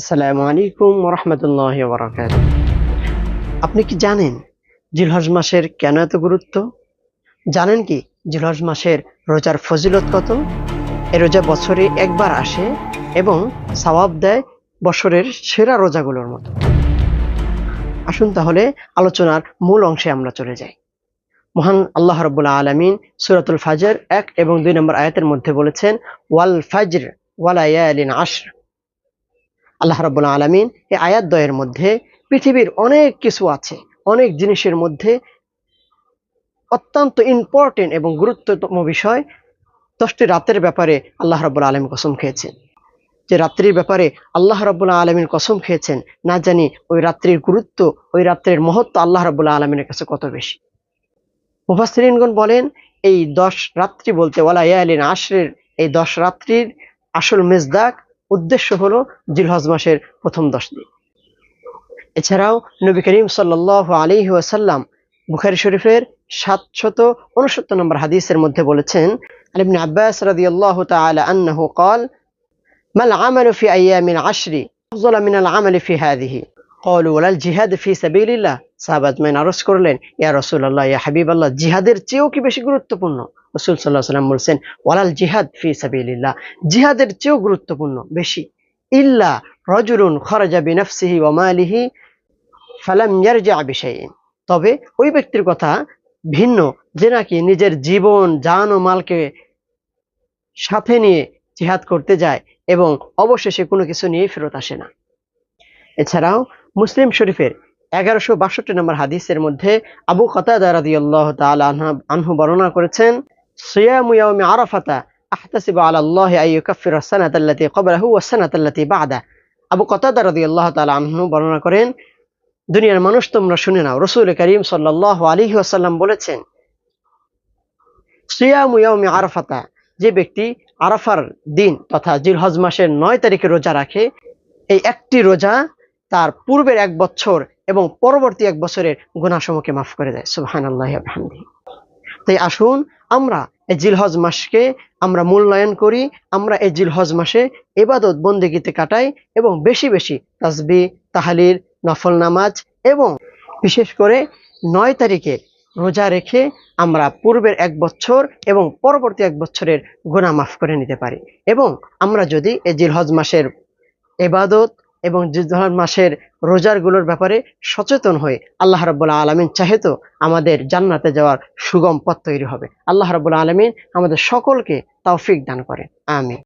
আসসালামু আলাইকুম রহমতুল্লাহ বরাকাত আপনি কি জানেন জিলহজ মাসের কেন এত গুরুত্ব? জানেন কি জিলহজ মাসের রোজার ফজিলত কত? এ রোজা বছরে একবার আসে এবং সওয়াব দেয় বছরের সেরা রোজাগুলোর মতো। আসুন তাহলে আলোচনার মূল অংশে আমরা চলে যাই। মহান আল্লাহ রব্বুল্লা আলমিন সুরাতুল ফাজর এক এবং দুই নম্বর আয়াতের মধ্যে বলেছেন, ওয়াল ফাজর ওয়ালায়ালিন আশর। আল্লাহ রাব্বুল আলামিন এই আয়াত মধ্যে পৃথিবীর অনেক কিছু আছে, অনেক জিনিসের মধ্যে অত্যন্ত ইম্পর্টেন্ট এবং গুরুত্বতম বিষয় দশটি রাতের ব্যাপারে আল্লাহ রাব্বুল আলম কসম খেয়েছেন। যে রাত্রির ব্যাপারে আল্লাহ রাব্বুল আলমিন কসম খেয়েছেন, না জানি ওই রাত্রির গুরুত্ব, ওই রাত্রির মহত্ব আল্লাহ রাব্বুল আলমিনের কাছে কত বেশি। মুফাসরিনগণ বলেন, এই দশ রাত্রি বলতে ওয়ালা ইয়ালিন আশরের, এই দশ রাত্রির আসল মেজদাক উদ্দেশ্য হলো জিলহজ মাসের প্রথম দশ দিন। এছাড়াও নবী করিম সাল্লাহ আলী ওয়াসাল্লাম বুখারি শরীফের সাতশত উনসত্তর নম্বর হাদিসের মধ্যে বলেছেন আলিবিন আব্বাস রাদি আল্লাহ তালা কল মাল আমাল ফি আয়ামিন আশরি আফজল মিনাল আমাল ফি হাদিহি? কল ওলাল জিহাদ ফি সাবিলিল্লাহ। সাহাবাদ মাইন আরজ করলেন, ইয়া রসুল আল্লাহ ইয়া হাবিব আল্লাহ জিহাদের চেয়েও কি বেশি গুরুত্বপূর্ণ? রাসূল সাল্লাম বলছেন, ওয়ালাল জিহাদ ফি সাবিলিল্লাহ। জিহাদের চেয়েও গুরুত্বপূর্ণ, বেশি। ইল্লা রজুলুন খরাজা বিনাফসিহি ওয়া মালিহি ফালাম ইয়ারজা তবে ওই ব্যক্তির কথা ভিন্ন, যে নাকি নিজের জীবন, জান ও মালকে সাথে নিয়ে জিহাদ করতে যায় এবং অবশেষে কোনো কিছু নিয়ে ফেরত আসে না। এছাড়াও মুসলিম শরীফের এগারোশো বাষট্টি নম্বর হাদিসের মধ্যে আবু কতাদা তাআলা আনহু- আনহু বর্ণনা করেছেন সিয়ামু ইয়াউমি আরাফাতা আল্লাহ আন ইউকাফফিরা সানাতা আল্লাতী ওয়াস সানাতা আল্লাতী বা'দা আবু কতাদা রাদিয়াল্লাহু তাআলা আনহু বর্ণনা করেন, দুনিয়ার মানুষ তোমরা শুনে নাও বলেছেন আরাফাতা, যে ব্যক্তি আরাফার দিন তথা জিলহজ মাসের নয় তারিখে রোজা রাখে, এই একটি রোজা তার পূর্বের এক বছর এবং পরবর্তী এক বছরের গুণাসমূহকে মাফ করে দেয়। সুবহান আল্লাহ তাই আসুন আমরা এই জিলহজ মাসকে আমরা মূল্যায়ন করি, আমরা এই জিলহজ মাসে এবাদত বন্দেগীতে কাটাই এবং বেশি বেশি তাসবি তাহালির নফল নামাজ এবং বিশেষ করে নয় তারিখে রোজা রেখে আমরা পূর্বের এক বছর এবং পরবর্তী এক বছরের গোনা মাফ করে নিতে পারি। এবং আমরা যদি এই জিলহজ মাসের এবাদত এবং জিলহজ মাসের রোজারগুলোর ব্যাপারে সচেতন হয়ে আল্লাহ রাব্বুল আলমিন চাহে তো আমাদের জান্নাতে যাওয়ার সুগম পথ তৈরি হবে। আল্লাহ রাব্বুল আলমিন আমাদের সকলকে তাওফিক দান করে আমিন।